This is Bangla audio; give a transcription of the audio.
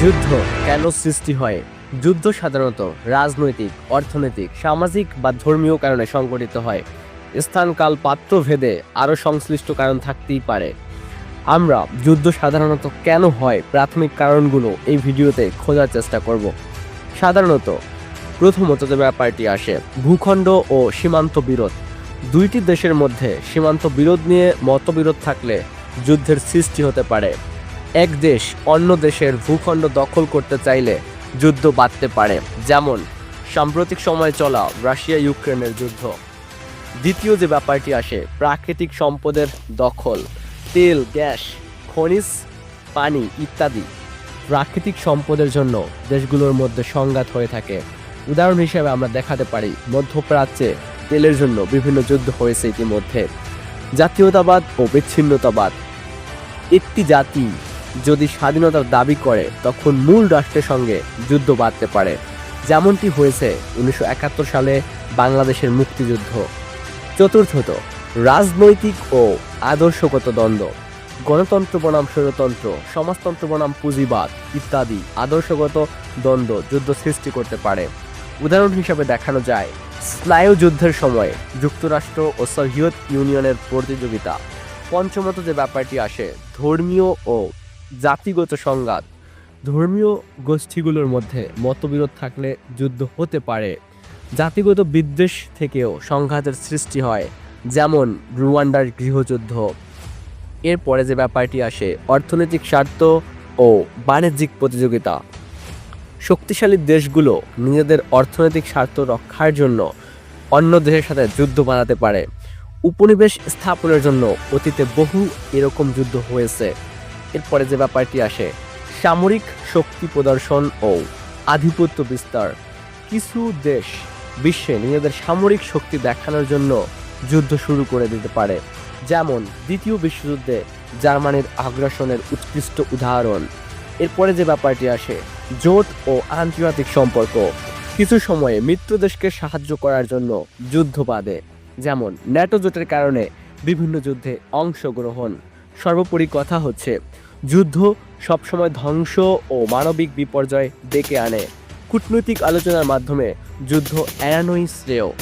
যুদ্ধ কেন সৃষ্টি হয়? যুদ্ধ সাধারণত রাজনৈতিক, অর্থনৈতিক, সামাজিক বা ধর্মীয় কারণে সংঘটিত হয়। স্থানকাল পাত্র ভেদে আরও সংশ্লিষ্ট কারণ থাকতেই পারে। আমরা যুদ্ধ সাধারণত কেন হয়? প্রাথমিক কারণগুলো এই ভিডিওতে খোঁজার চেষ্টা করব। সাধারণত প্রথমত যে ব্যাপারটি আসে, ভূখণ্ড ও সীমান্ত বিরোধ। দুইটি দেশের মধ্যে সীমান্ত বিরোধ নিয়ে মতবিরোধ থাকলে যুদ্ধের সৃষ্টি হতে পারে। এক দেশ অন্য দেশের ভূখণ্ড দখল করতে চাইলে যুদ্ধ বাঁধতে পারে, যেমন সাম্প্রতিক সময়ে চলা রাশিয়া ইউক্রেনের যুদ্ধ। দ্বিতীয় যে ব্যাপারটি আসে, প্রাকৃতিক সম্পদের দখল, তেল, গ্যাস, খনিজ, পানি ইত্যাদি। প্রাকৃতিক সম্পদের জন্য দেশগুলোর মধ্যে সংঘাত হয়ে থাকে। উদাহরণ হিসেবে আমরা দেখাতে পারি, মধ্যপ্রাচ্যে তেলের জন্য বিভিন্ন যুদ্ধ হয়েছে ইতিমধ্যে। জাতীয়তাবাদ ও বিচ্ছিন্নতাবাদ। একটি জাতি যদি স্বাধীনতার দাবি করে, তখন মূল রাষ্ট্রের সঙ্গে যুদ্ধ বাঁধতে পারে। যেমনটি হয়েছে উনিশশো একাত্তর সালে বাংলাদেশের মুক্তিযুদ্ধ। চতুর্থত, রাজনৈতিক ও আদর্শগত দ্বন্দ্ব। গণতন্ত্র বনাম স্বৈরতন্ত্র, সমাজতন্ত্র বনাম পুঁজিবাদ ইত্যাদি আদর্শগত দ্বন্দ্ব যুদ্ধ সৃষ্টি করতে পারে। উদাহরণ হিসাবে দেখানো যায়, স্নায়ু যুদ্ধের সময় যুক্তরাষ্ট্র ও সোভিয়েত ইউনিয়নের প্রতিযোগিতা। পঞ্চমত যে ব্যাপারটি আসে, ধর্মীয় ও জাতিগত সংঘাত। ধর্মীয় গোষ্ঠীগুলোর মধ্যে মতবিরোধ থাকলে যুদ্ধ হতে পারে। জাতিগত বিদ্বেষ থেকেও সংঘাতের সৃষ্টি হয়, যেমন রুয়ান্ডার গৃহযুদ্ধ। এরপরে যে ব্যাপারটি আসে, অর্থনৈতিক স্বার্থ ও বাণিজ্যিক প্রতিযোগিতা। শক্তিশালী দেশগুলো নিজেদের অর্থনৈতিক স্বার্থ রক্ষার জন্য অন্য দেশের সাথে যুদ্ধ বানাতে পারে। উপনিবেশ স্থাপনের জন্য অতীতে বহু এরকম যুদ্ধ হয়েছে। এরপরে যে ব্যাপারটি আসে, সামরিক শক্তি প্রদর্শন ও আধিপত্য বিস্তার। কিছু দেশ বিশ্বে নিজেদের সামরিক শক্তি দেখানোর জন্য যুদ্ধ শুরু করে দিতে পারে, যেমন দ্বিতীয় বিশ্বযুদ্ধে জার্মানির আগ্রাসনের উৎকৃষ্ট উদাহরণ। এরপরে যে ব্যাপারটি আসে, জোট ও আন্তর্জাতিক সম্পর্ক। কিছু সময়ে মিত্র দেশকে সাহায্য করার জন্য যুদ্ধ বাঁধে, যেমন ন্যাটো জোটের কারণে বিভিন্ন যুদ্ধে অংশগ্রহণ। সর্বোপরি কথা হচ্ছে যুদ্ধ সবসময় ধ্বংস ও মানবিক বিপর্যয় ডেকে আনে। কূটনৈতিক আলোচনার মাধ্যমে যুদ্ধ এড়ানোই শ্রেয়।